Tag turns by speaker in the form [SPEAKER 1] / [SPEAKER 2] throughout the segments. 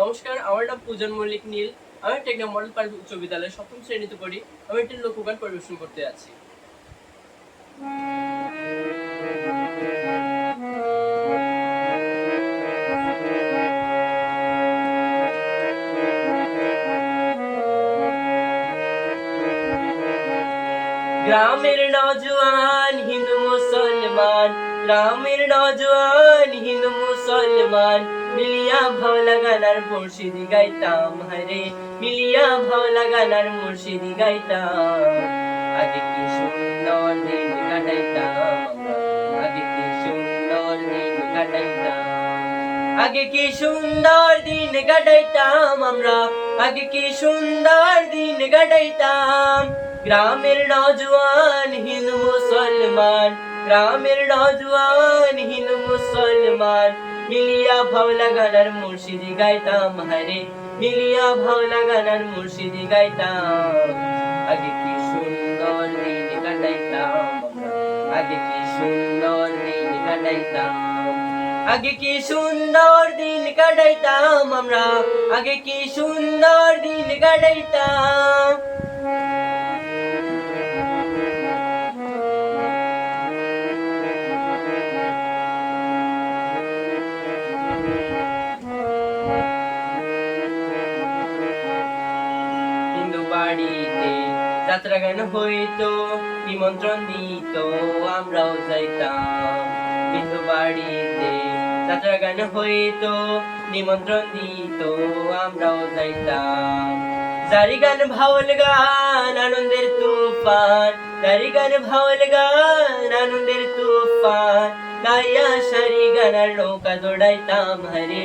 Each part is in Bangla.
[SPEAKER 1] নমস্কার, আমার নাম পূজন মল্লিক নীল। আমি টেকনা মডেল পার্ক উচ্চ বিদ্যালয়ের সপ্তম শ্রেণীতে পড়ি। আমি একটি লোকগান পরিবেশন করতে যাচ্ছি। গ্রামের নজওয়ান, হিন্দু, মুসলমান গ্রামের নজওয়ান, হিন্দু, মুসলমান, মিলিয়া ভাওলা গানার মুর্শিদি গাইতাম হরে মিলিয়া ভাওলা গানার মুর্শিদি গাইতাম। আগে কি সুন্দর দিন কাটাইতাম, আগে কি সুন্দর দিন কাটাইতাম। আগে কি সুন্দর দিন কাটাইতাম আমরা, আগে কি সুন্দর দিন কাটাইতাম। গ্রামের নজওয়ান, হিন্দু, মুসলমান গ্রামের নজওয়ান হিন্দু মুসলমান। মিলিয়া ভাওলা গানার মুর্শিদি গাইতাম, হরে। মিলিয়া ভাওলা গানার মুর্শিদি গাইতাম। আগে কি সুন্দর দিন কাটাইতাম আগে কি সুন্দর দিন কাটাইতাম আগে কি সুন্দর দিন কাটাইতাম আমরা। আগে কি সুন্দর দিন কাটাইতাম হিন্দু বাড়িতে যাত্রা গান হইতো, নিমন্ত্রণ দিত, আমরাও যাইতাম। হিন্দু বাড়িতে যাত্রা গান হইতো, নিমন্ত্রণ দিত, আমরাও যাইতাম। জারি গান ভাওল গান, আনন্দের তুফান। জারি গান ভাওল গান, আনন্দের তুফান। গাইয়া সারি গানার নৌকা দৌড়াইতাম হরে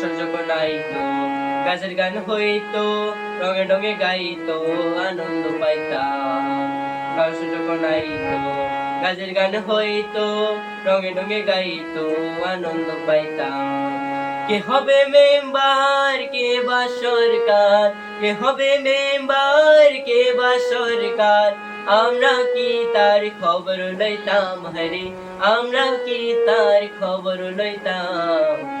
[SPEAKER 1] বসার যখন আইতো গাছের গান হইতো, রঙে রঙে গাইতো, আনন্দ পাইতাম। গাছের গান হইতো, রঙে রঙে গাইতো, আনন্দ পাইতাম। কে হবে মেম্বার, কে বা সরকার? কে হবে মেম্বার, কে বা সরকার? আমরা কি তার খবর লইতাম, হরে? আমরা কি তার খবর লইতাম?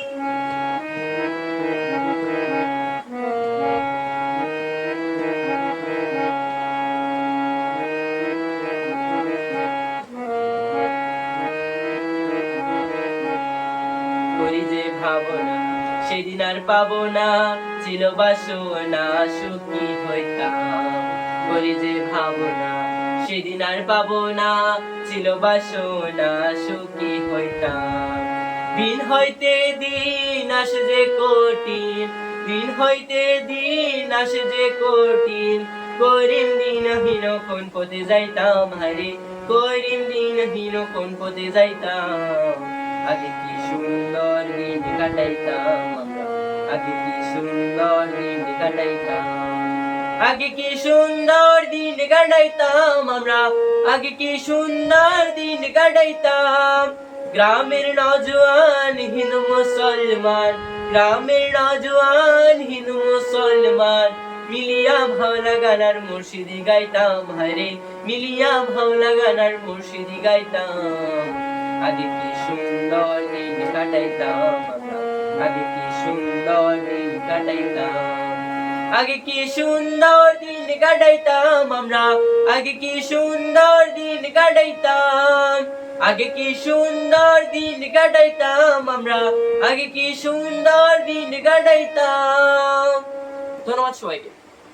[SPEAKER 1] করি যে ভাবনা, সেদিন আর পাবো না। ছিল বাসনা, সুখী হইতাম? করি যে ভাবনা, সেদিন আর পাবো না। ছিল বাসনা, সুখী হইতাম? দিন হইতে দিন আসে যে কঠিন, দিন হইতে দিন আসে যে কঠিন। করিম দিন হীন কোন পথে যাইতাম হারে, করিম দিন হীন কোন পথে যাইতাম? আগে কি সুন্দর দিন কাটাইতাম আমরা আগে কি সুন্দর দিন কাটাইতাম আগে কি সুন্দর দিন কাটাইতাম আমরা আগে কি সুন্দর দিন কাটাইতাম গ্রামের নজওয়ান হিন্দু মুসলমান গ্রামের নজওয়ান হিন্দু মুসলমান মিলিয়া ভাওলা গানার মুর্শিদি গাইতাম হরে মিলিয়া ভাওলা গানার মুর্শিদি গাইতাম কি সুন্দর দিন কাটাইতাম আগে কি সুন্দর দিন কাটাইতাম আগে কি সুন্দর দিন কাটাইতাম আমরা। আগে কি সুন্দর দিন কাটাইতাম। আগে কি সুন্দর দিন কাটাইতাম আমরা। আগে কি সুন্দর দিন কাটাইতাম। ধন্যবাদ সবাইকে।